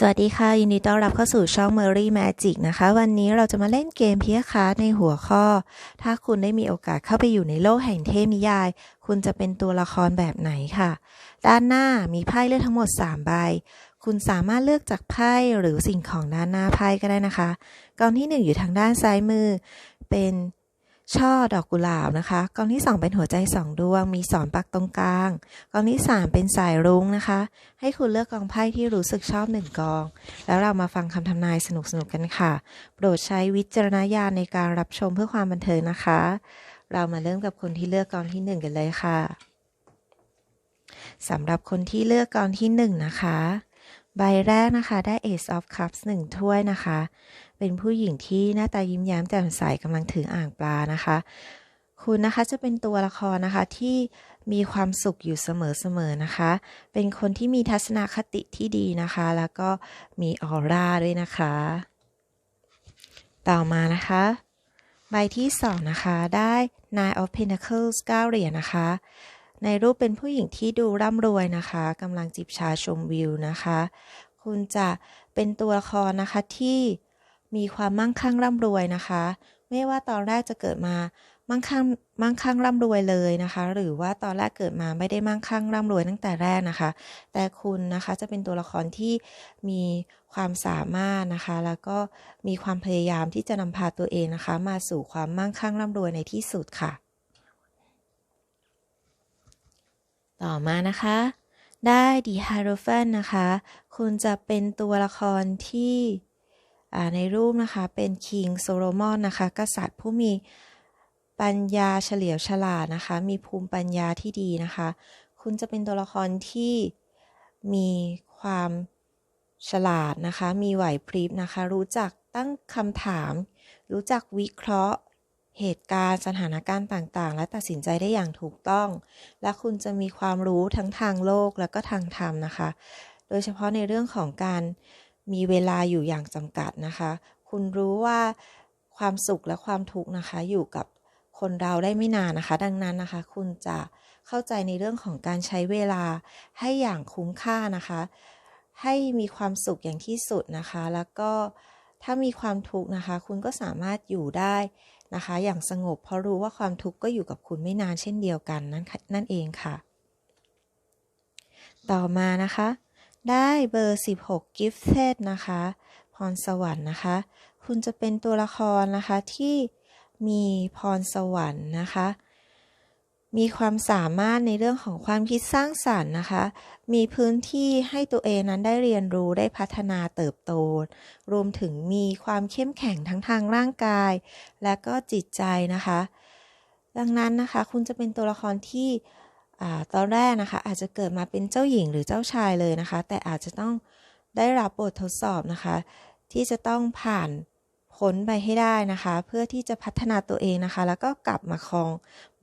สวัสดีค่ะ ยินดีต้อนรับเข้าสู่ช่อง Murray Magic นะคะ วันนี้เราจะมาเล่นเกมเพียคาในหัวข้อ ถ้าคุณได้มีโอกาสเข้าไปอยู่ในโลกแห่งเทพนิยาย คุณจะเป็นตัวละครแบบไหนค่ะ ด้านหน้ามีไพ่เลือกทั้งหมด 3 ใบ คุณสามารถเลือกจากไพ่หรือสิ่งของด้านหน้าไพ่ก็ได้นะคะกองที่ 1 อยู่ทางด้านซ้ายมือ เป็น ช่อดอกกุหลาบนะคะกองที่ 2 เป็นหัวใจสองดวง มีสอนปักตรงกลางกองที่ 3 เป็นสายรุ้งนะคะ ให้คุณเลือกกองไพ่ที่รู้สึกชอบหนึ่งกอง แล้วเรามาฟังคำทำนายสนุกๆกันค่ะ โปรดใช้วิจารณญาณในการรับชมเพื่อความบันเทิงนะคะ เรามาเริ่มกับคนที่เลือกกองที่ 1 กันเลยค่ะสำหรับคนที่เลือกกองที่ 1 นะคะ ใบแรกนะคะได้ Ace of Cups 1 ถ้วยนะคะ เป็นผู้หญิงที่หน้าตายิ้มแย้มแจ่มใสกำลังถืออ่างปลานะคะ คุณนะคะจะเป็นตัวละครนะคะที่มีความสุขอยู่เสมอๆนะคะ เป็นคนที่มีทัศนคติที่ดีนะคะ แล้วก็มีออร่าด้วยนะคะ ต่อมานะคะ ใบที่สองนะคะ ได้ Nine of Pentacles 9เหรียญนะคะ ในรูปเป็นผู้หญิงที่ดูร่ำรวยนะคะกำลังจิบชาชมวิวนะคะ คุณจะเป็นตัวละครนะคะที่ มีความมั่งคั่งร่ำรวยนะคะ ไม่ว่าตอนแรกจะเกิดมามั่งคั่งมั่งคั่งร่ำรวยเลยนะคะ หรือว่าตอนแรกเกิดมาไม่ได้มั่งคั่งร่ำรวยตั้งแต่แรกนะคะ แต่คุณนะคะจะเป็นตัวละครที่มีความสามารถนะคะ แล้วก็มีความพยายามที่จะนำพาตัวเองนะคะ มาสู่ความมั่งคั่งร่ำรวยในที่สุดค่ะ ต่อมานะคะ ได้ดีฮาร์โรฟนนะคะ คุณจะเป็นตัวละครที่ ในรูปนะคะเป็นคิงโซโลมอนนะคะ กษัตริย์ผู้มีปัญญาเฉลียวฉลาดนะคะ มีภูมิปัญญาที่ดีนะคะ คุณจะเป็นตัวละครที่มีความฉลาดนะคะ มีไหวพริบนะคะ รู้จักตั้งคำถาม รู้จักวิเคราะห์เหตุการณ์สถานการณ์ต่างๆ และตัดสินใจได้อย่างถูกต้อง และคุณจะมีความรู้ทั้งทางโลกและก็ทางธรรมนะคะ โดยเฉพาะในเรื่องของการ มีเวลาอยู่อย่างจำกัดนะคะ คุณรู้ว่าความสุขและความทุกข์นะคะ อยู่กับคนเราได้ไม่นานนะคะ ดังนั้นนะคะ คุณจะเข้าใจในเรื่องของการใช้เวลาให้อย่างคุ้มค่านะคะ ให้มีความสุขอย่างที่สุดนะคะ แล้วก็ถ้ามีความทุกข์นะคะ คุณก็สามารถอยู่ได้นะคะ อย่างสงบเพราะรู้ว่าความทุกข์ก็อยู่กับคุณไม่นานเช่นเดียวกันนั่นนั่นเองค่ะ ต่อมานะคะ ได้เบอร์ 16 Gifted นะคะ พรสวรรค์นะคะ คุณจะเป็นตัวละครนะคะที่มีพรสวรรค์นะคะ มีความสามารถในเรื่องของความคิดสร้างสารรค์นะคะ มีพื้นที่ให้ตัวเองนั้นได้เรียนรู้ได้พัฒนาเติบโต รวมถึงมีความเข้มแข็งทั้งทางร่างกาย และก็จิตใจนะคะ ดังนั้นนะคะ คุณจะเป็นตัวละครที่ ตอนแรกนะคะอาจจะเกิดมาเป็นเจ้าหญิงหรือเจ้าชายเลยนะคะ แต่อาจจะต้องได้รับบททดสอบนะคะ ที่จะต้องผ่านพ้นไปให้ได้นะคะ เพื่อที่จะพัฒนาตัวเองนะคะ แล้วก็กลับมาครอง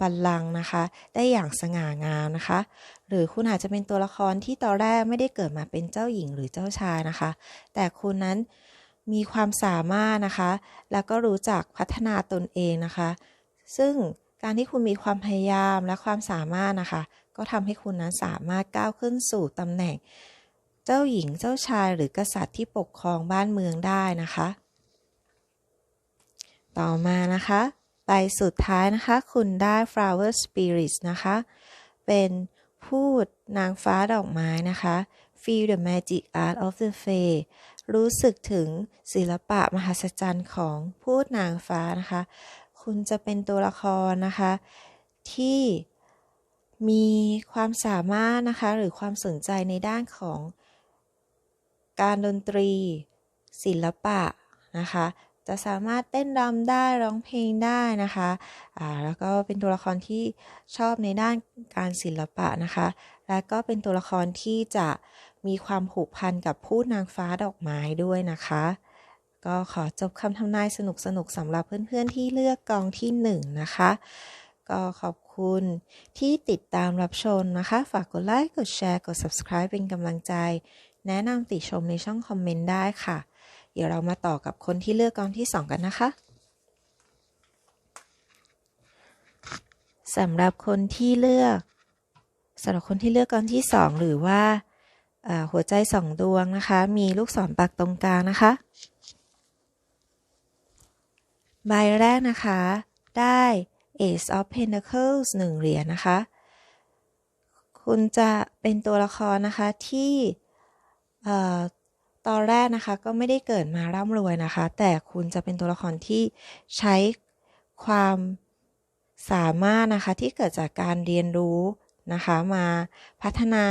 บัลลังก์นะคะ ได้อย่างสง่างามนะคะ หรือคุณอาจจะเป็นตัวละครที่ตอนแรกไม่ได้เกิดมาเป็นเจ้าหญิงหรือเจ้าชายนะคะ แต่คุณนั้นมีความสามารถนะคะ แล้วก็รู้จักพัฒนาตนเองนะคะ ซึ่ง การที่คุณมีความพยายามและความสามารถนะคะ ก็ทำให้คุณนั้นสามารถก้าวขึ้นสู่ตำแหน่ง เจ้าหญิงเจ้าชายหรือกษัตริย์ที่ปกครองบ้านเมืองได้นะคะ ต่อมานะคะใบสุดท้ายนะคะ คุณได้ flower spirits นะคะ เป็นพูดนางฟ้าดอกไม้นะคะ feel the magic art of the fae รู้สึกถึงศิลปะมหัศจรรย์ของพูดนางฟ้านะคะ คุณจะเป็นตัวละครนะคะ ที่มีความสามารถนะคะ หรือความสนใจในด้านของการดนตรี ศิลปะนะคะ จะสามารถเต้นรำได้ร้องเพลงได้นะคะอ่าแล้วก็เป็นตัวละครที่ชอบในด้านการศิลปะนะคะ และก็เป็นตัวละครที่จะมีความผูกพันกับผู้นางฟ้าดอกไม้ด้วยนะคะ ก็ขอจบคำทำนายสนุกสนุกสำหรับเพื่อนๆที่เลือกกองที่1นนะคะ ก็ขอบคุณที่ติดตามรับชมนะคะ ฝากกดไลค์ กดแชร์ กด subscribe เป็นกำลังใจ แนะนำติชมในช่องคอมเมนต์ได้ค่ะ เดี๋ยวเรามาต่อกับคนที่เลือกกองที่ 2 กันนะคะสำหรับคนที่เลือกสำหรับคนที่เลือกกองที่ 2 หรือว่าอ่าหัวใจสองดวงนะคะ มีลูกศรปักตรงกลางนะคะ ใบแรกนะคะ ได้ Ace of Pentacles หนึ่งเหรียญนะคะ คุณจะเป็นตัวละครนะคะที่ตอนแรกนะคะก็ไม่ได้เกิดมาร่ำรวยนะคะ แต่คุณจะเป็นตัวละครที่ใช้ความสามารถนะคะที่เกิดจากการเรียนรู้นะคะมาพัฒนา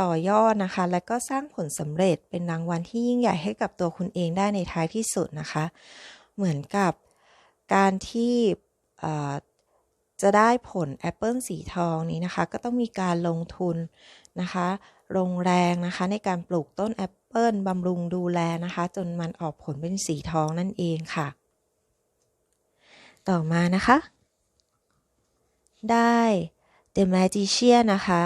ต่อยอดนะคะ และก็สร้างผลสำเร็จเป็นรางวัลที่ยิ่งใหญ่ให้กับตัวคุณเองได้ในท้ายที่สุดนะคะ เหมือนกับ การที่จะได้ผลแอปเปิลสีทองนี้นะคะ ก็ต้องมีการลงทุนนะคะ ลงแรงนะคะในการปลูกต้นแอปเปิลบำรุงดูแลนะคะ จนมันออกผลเป็นสีทองนั่นเองค่ะ ต่อมานะคะ ได้ The Magician นะคะ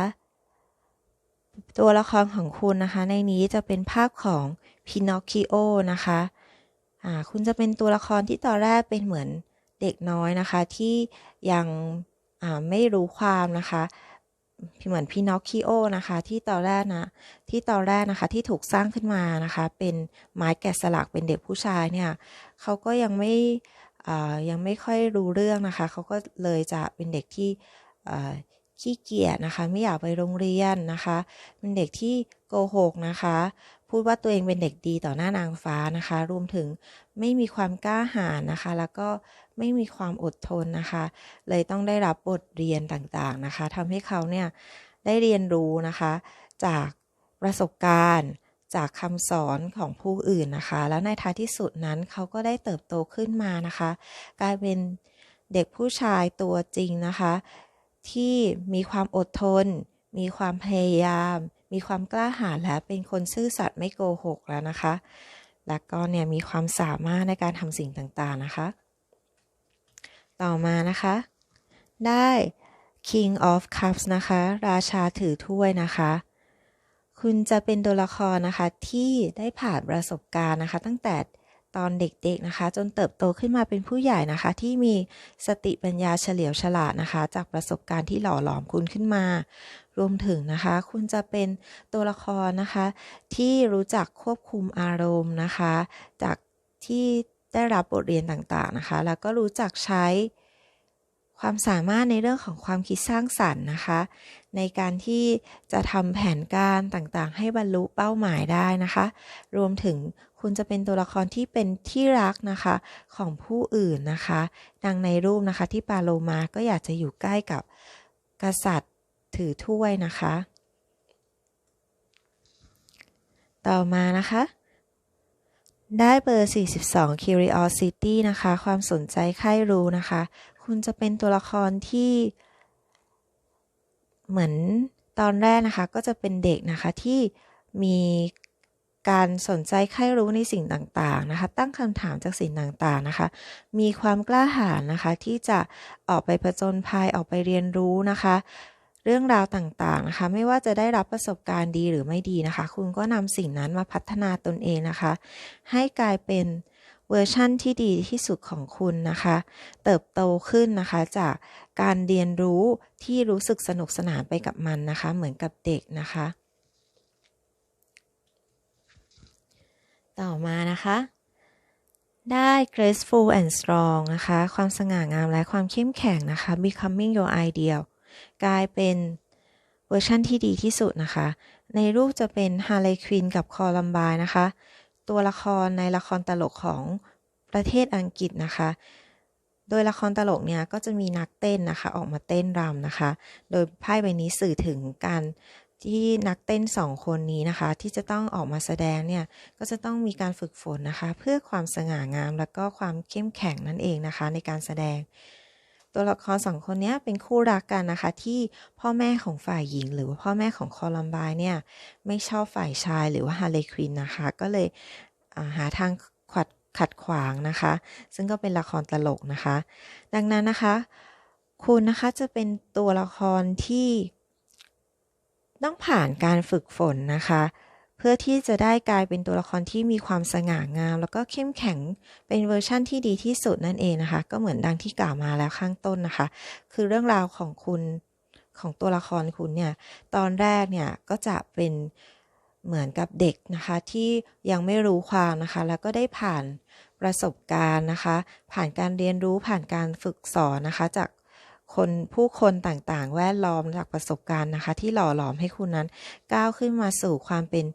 ตัวละครของคุณนะคะ ในนี้จะเป็นภาพของ Pinocchio นะคะ คุณจะเป็นตัวละครที่ตอนแรกเป็นเหมือนเด็กน้อยนะคะ ที่ยังไม่รู้ความนะคะเหมือนพี่น็อคคิโอนะคะ ที่ตอนแรกนะที่ตอนแรกนะคะที่ถูกสร้างขึ้นมานะคะ เป็นไม้แกะสลักเป็นเด็กผู้ชายเนี่ยเขาก็ยังไม่ยังไม่ค่อยรู้เรื่องนะคะ เขาก็เลยจะเป็นเด็กที่ขี้เกียจนะคะ ไม่อยากไปโรงเรียนนะคะ เป็นเด็กที่โกหกนะคะ พูดว่าตัวเองเป็นเด็กดีต่อหน้านางฟ้านะคะ รวมถึงไม่มีความกล้าหาญนะคะ แล้วก็ไม่มีความอดทนนะคะ เลยต้องได้รับบทเรียนต่างๆนะคะทำให้เขาเนี่ยได้เรียนรู้นะคะ จากประสบการณ์จากคำสอนของผู้อื่นนะคะ แล้วในท้ายที่สุดนั้นเขาก็ได้เติบโตขึ้นมานะคะ กลายเป็นเด็กผู้ชายตัวจริงนะคะ ที่มีความอดทน มีความพยายาม มีความกล้าหาญและเป็นคนซื่อสัตย์ไม่โกหกแล้วนะคะ และก็เนี่ยมีความสามารถในการทำสิ่งต่างๆนะคะ ต่อมานะคะ ได้ King of Cups นะคะ ราชาถือถ้วยนะคะ คุณจะเป็นตัวละครนะคะที่ได้ผ่านประสบการณ์นะคะ ตั้งแต่ตอนเด็กๆนะคะ จนเติบโตขึ้นมาเป็นผู้ใหญ่นะคะ ที่มีสติปัญญาเฉลียวฉลาดนะคะ จากประสบการณ์ที่หล่อหลอมคุณขึ้นมา รวมถึงนะคะ คุณจะเป็นตัวละครนะคะ ที่รู้จักควบคุมอารมณ์นะคะ จากที่ได้รับบทเรียนต่างๆนะคะ แล้วก็รู้จักใช้ความสามารถในเรื่องของความคิดสร้างสรรค์นะคะ ในการที่จะทำแผนการต่างๆ ให้บรรลุเป้าหมายได้นะคะ รวมถึงคุณจะเป็นตัวละครที่เป็นที่รักนะคะของผู้อื่นนะคะ ดังในรูปนะคะที่ปาโลมาก็อยากจะอยู่ใกล้กับกษัตริย์ ถือถ้วยนะคะ ต่อมานะคะ ได้เบอร์ 42 Curiosity นะคะ ความสนใจใคร่รู้นะคะ คุณจะเป็นตัวละครที่ เหมือนตอนแรกนะคะ ก็จะเป็นเด็กนะคะที่มีการสนใจใคร่รู้ในสิ่งต่างๆนะคะ ตั้งคำถามจากสิ่งต่างๆนะคะ มีความกล้าหาญนะคะที่จะออกไปผจญภัยออกไปเรียนรู้นะคะ เรื่องราวต่างๆนะคะ ไม่ว่าจะได้รับประสบการณ์ดีหรือไม่ดีนะคะ คุณก็นำสิ่งนั้นมาพัฒนาตนเองนะคะ ให้กลายเป็นเวอร์ชั่นที่ดีที่สุดของคุณนะคะ เติบโตขึ้นนะคะจากการเรียนรู้ที่รู้สึกสนุกสนานไปกับมันนะคะ เหมือนกับเด็กนะคะ ต่อมานะคะได้ graceful and strong นะคะ ความสง่างามและความเข้มแข็งนะคะ becoming your ideal กลายเป็นเวอร์ชั่นที่ดีที่สุดนะคะ ในรูปจะเป็นฮาร์เลควินกับคอลัมบายนะคะ ตัวละครในละครตลกของประเทศอังกฤษนะคะ โดยละครตลกเนี่ยก็จะมีนักเต้นนะคะ ออกมาเต้นรำนะคะ โดยไพ่ใบนี้สื่อถึงการที่นักเต้นสองคนนี้นะคะ ที่จะต้องออกมาแสดงเนี่ย ก็จะต้องมีการฝึกฝนนะคะ เพื่อความสง่างามและก็ความเข้มแข็งนั่นเองนะคะ ในการแสดง ตัวละครสองคนนี้เป็นคู่รักกันนะคะ ที่พ่อแม่ของฝ่ายหญิง หรือว่าพ่อแม่ของคอลัมบายเนี่ยไม่ชอบฝ่ายชายหรือว่าฮาร์เลควินนะคะ ก็เลยหาทางขัดขัดขวางนะคะ ซึ่งก็เป็นละครตลกนะคะ ดังนั้นนะคะ คุณนะคะจะเป็นตัวละครที่ต้องผ่านการฝึกฝนนะคะ พื่อที่จะได้กลายเป็นตัวละครที่มีความสง่างาม แล้วก็เข้มแข็งเป็นเวอร์ชั่นที่ดีที่สุดนั่นเองนะคะ ก็เหมือนดังที่กล่าวมาแล้วข้างต้นนะคะ คือเรื่องราวของคุณของตัวละครคุณเนี่ยตอนแรกเนี่ยก็จะเป็นเหมือนกับเด็กนะคะที่ยังไม่รู้ความนะคะ แล้วก็ได้ผ่านประสบการณ์นะคะ ผ่านการเรียนรู้ผ่านการฝึกสอนนะคะ จาก คนผู้คนต่างๆ แวดล้อมจากประสบการณ์นะคะ ที่หล่อหลอมให้คุณนั้น ก้าวขึ้นมาสู่ความเป็น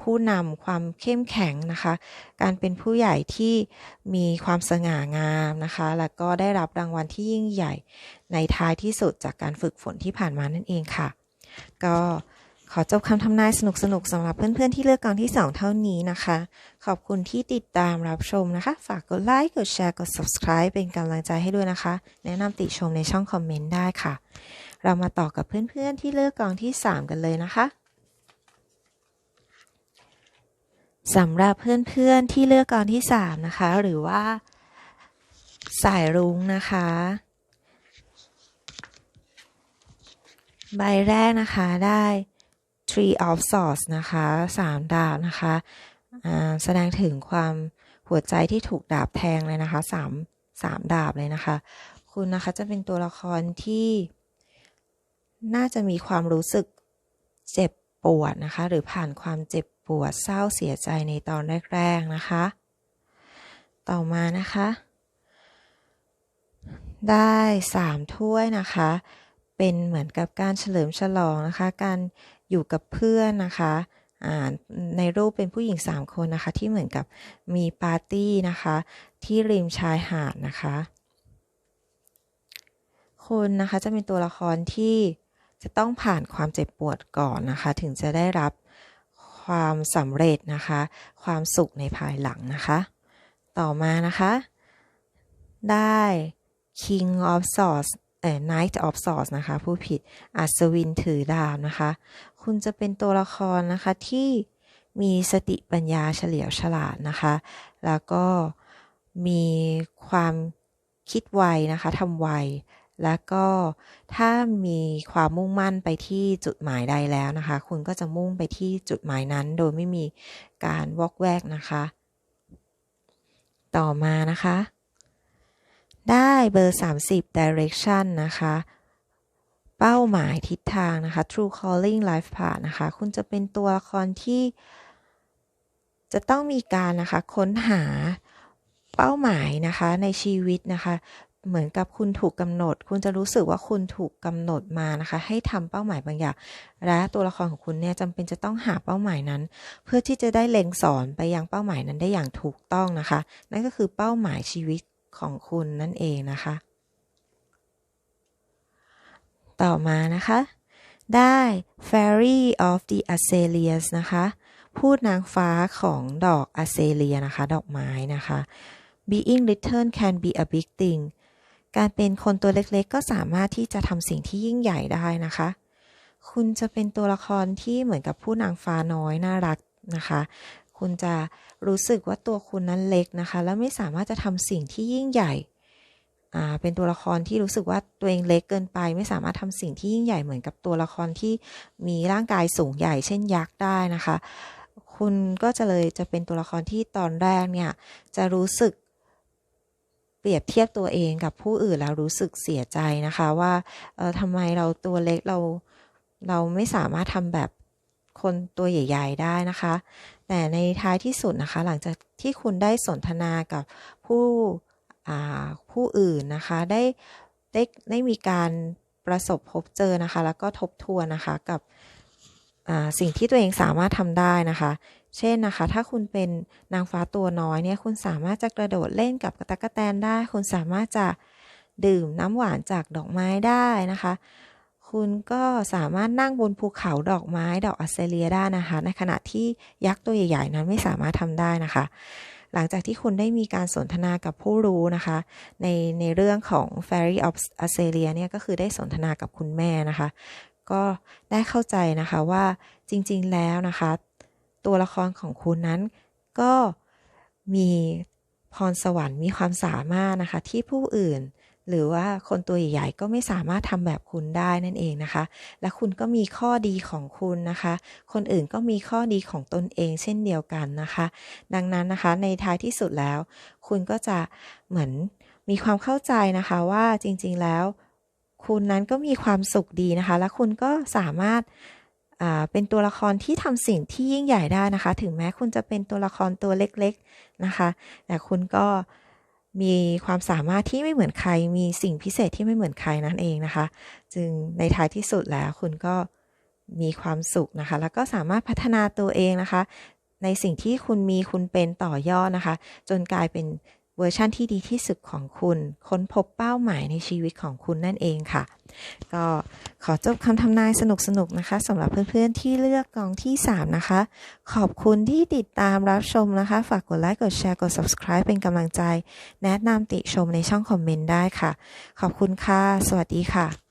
ผู้นำความเข้มแข็งนะคะ การเป็นผู้ใหญ่ที่มีความสง่างามนะคะ แล้วก็ได้รับรางวัลที่ยิ่งใหญ่ในท้ายที่สุดจากการฝึกฝนที่ผ่านมานั่นเองค่ะ ก็ ขอจบคำทำนายสนุกๆสำหรับเพื่อนๆที่เลือกกองที่ 2 เท่านี้นะคะ ขอบคุณที่ติดตามรับชมนะคะ ฝากกดไลค์ กดแชร์ กด subscribe เป็นกำลังใจให้ด้วยนะคะ แนะนำติชมในช่องคอมเมนต์ได้ค่ะ เรามาต่อกับเพื่อนๆที่เลือกกองที่ 3 กันเลยนะคะสำหรับเพื่อนๆที่เลือกกองที่ 3 นะคะ หรือว่าสายรุ้งนะคะ ใบแรกนะคะได้ Tree of Swords นะคะสามดาบนะคะแสดงถึงความหัวใจที่ถูกดาบแทงเลยนะคะสามสามดาบเลยนะคะ คุณนะคะจะเป็นตัวละครที่น่าจะมีความรู้สึกเจ็บปวดนะคะ หรือผ่านความเจ็บปวดเศร้าเสียใจในตอนแรกๆนะคะ ต่อมานะคะ ได้สามถ้วยนะคะ เป็นเหมือนกับการเฉลิมฉลองนะคะ การอยู่กับเพื่อนนะคะในรูปเป็นผู้หญิง 3 คนนะคะ ที่เหมือนกับมีปาร์ตี้นะคะ ที่ริมชายหาดนะคะคุณนะคะจะเป็นตัวละครที่จะต้องผ่านความเจ็บปวดก่อนนะคะ ถึงจะได้รับความสำเร็จนะคะ ความสุขในภายหลังนะคะ ต่อมานะคะ ได้ King of Swords Knight of Swords นะคะ ผู้ผิดอัศวินถือดาบนะคะ คุณจะเป็นตัวละครนะคะที่มีสติปัญญาเฉลียวฉลาดนะคะ แล้วก็มีความคิดไวนะคะทำไว แล้วก็ถ้ามีความมุ่งมั่นไปที่จุดหมายใดแล้วนะคะ คุณก็จะมุ่งไปที่จุดหมายนั้น โดยไม่มีการวอกแวกนะคะ ต่อมานะคะ ได้เบอร์ 30 direction นะคะ เป้าหมายทิศทางนะคะ true calling life path นะคะ คุณจะเป็นตัวละครที่ จะต้องมีการนะคะค้นหาเป้าหมายนะคะในชีวิตนะคะ เหมือนกับคุณถูกกำหนด คุณจะรู้สึกว่าคุณถูกกำหนดมานะคะ ให้ทำเป้าหมายบางอย่าง และตัวละครของคุณเนี่ยจำเป็นจะต้องหาเป้าหมายนั้น เพื่อที่จะได้เล็งสอนไปยังเป้าหมายนั้นได้อย่างถูกต้องนะคะ นั่นก็คือเป้าหมายชีวิต ของคุณนั่นเองนะคะ ต่อมานะคะ ได้ Fairy of the Azaleas นะคะ พูดนางฟ้าของดอกอเซเลียนะคะ ดอกไม้นะคะ Being little can be a big thing การเป็นคนตัวเล็กๆ ก็สามารถที่จะทำสิ่งที่ยิ่งใหญ่ได้นะคะ คุณจะเป็นตัวละครที่เหมือนกับผู้นางฟ้าน้อยน่ารักนะคะ คุณจะรู้สึกว่าตัวคุณนั้นเล็กนะคะ แล้วไม่สามารถจะทำสิ่งที่ยิ่งใหญ่เป็นตัวละครที่รู้สึกว่าตัวเองเล็กเกินไป ไม่สามารถทำสิ่งที่ยิ่งใหญ่เหมือนกับตัวละครที่มีร่างกายสูงใหญ่เช่นยักษ์ได้นะคะ คุณก็จะเลยจะเป็นตัวละครที่ตอนแรกเนี่ยจะรู้สึกเปรียบเทียบตัวเองกับผู้อื่นแล้วรู้สึกเสียใจนะคะว่าเออทำไมเราตัวเล็กเราเราไม่สามารถทำแบบ คนตัวใหญ่ ๆ ได้นะคะ แต่ในท้ายที่สุดนะคะ หลังจากที่คุณได้สนทนากับผู้ผู้อื่นนะคะ ได้ได้ได้มีการประสบพบเจอนะคะ แล้วก็ทบทวนนะคะกับสิ่งที่ตัวเองสามารถทำได้นะคะ เช่นนะคะ ถ้าคุณเป็นนางฟ้าตัวน้อยเนี่ย คุณสามารถจะกระโดดเล่นกับตะกะแตนได้ คุณสามารถจะดื่มน้ำหวานจากดอกไม้ได้นะคะ คุณก็สามารถนั่งบนภูเขาดอกไม้ดอกอัสเซเลียได้นะคะ ในขณะที่ยักษ์ตัวใหญ่ๆ นั้นไม่สามารถทำได้นะคะ หลังจากที่คุณได้มีการสนทนากับผู้รู้นะคะ ในในเรื่องของ Fairy of a s e l i a เนี่ยก็คือได้สนทนากับคุณแม่นะคะ ก็ได้เข้าใจนะคะว่าจริงๆแล้วนะคะ ตัวละครของคุณนั้นก็มีพรสวรรค์มีความสามารถนะคะที่ผู้อื่น หรือว่าคนตัวใหญ่ๆก็ไม่สามารถทำแบบคุณได้นั่นเองนะคะ และคุณก็มีข้อดีของคุณนะคะ คนอื่นก็มีข้อดีของตนเองเช่นเดียวกันนะคะ ดังนั้นนะคะในท้ายที่สุดแล้ว คุณก็จะเหมือนมีความเข้าใจนะคะว่าจริงๆแล้ว คุณนั้นก็มีความสุขดีนะคะ และคุณก็สามารถาเป็นตัวละครที่ทำสิ่งที่ยิ่งใหญ่ได้นะคะ ถึงแม้คุณจะเป็นตัวละครตัวเล็กๆนะคะ แต่คุณก็ มีความสามารถที่ไม่เหมือนใคร มีสิ่งพิเศษที่ไม่เหมือนใครนั่นเองนะคะ จึงในท้ายที่สุดแล้วคุณก็มีความสุขนะคะ แล้วก็สามารถพัฒนาตัวเองนะคะ ในสิ่งที่คุณมีคุณเป็นต่อยอดนะคะ จนกลายเป็น เวอร์ชั่นที่ดีที่สุดของคุณ ค้นพบเป้าหมายในชีวิตของคุณนั่นเองค่ะ ก็ขอจบคำทำนายสนุกๆนะคะสำหรับเพื่อนๆที่เลือกกองที่ 3 นะคะ ขอบคุณที่ติดตามรับชมนะคะ ฝากกดไลค์กดแชร์กด subscribe เป็นกำลังใจ แนะนำติชมในช่องคอมเมนต์ได้ค่ะ ขอบคุณค่ะ สวัสดีค่ะ